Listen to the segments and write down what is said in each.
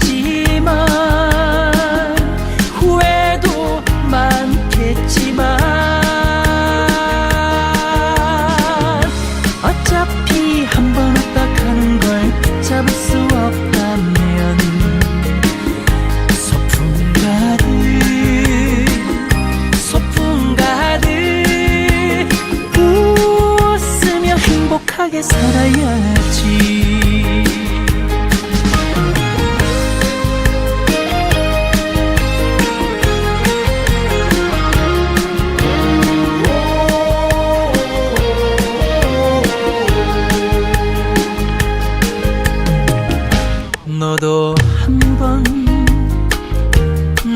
많겠지만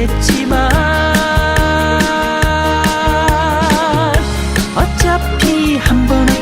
많겠지만 어차피 한번